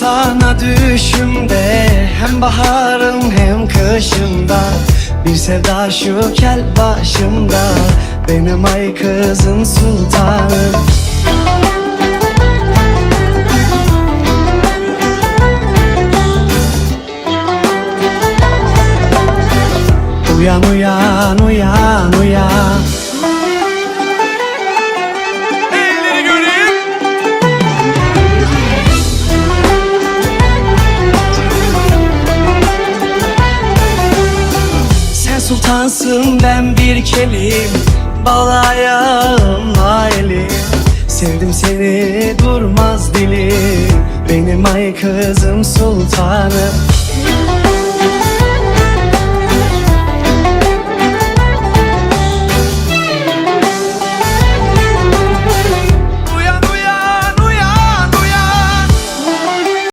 Sana düşümde hem baharım hem kışımda Bir sevda şu kel başımda Benim ay kızın sultanı. Uyan uyan uyan uyan sultansın ben bir kelim. Balayağımla elim Sevdim seni durmaz dilim. Benim ay kızım sultanım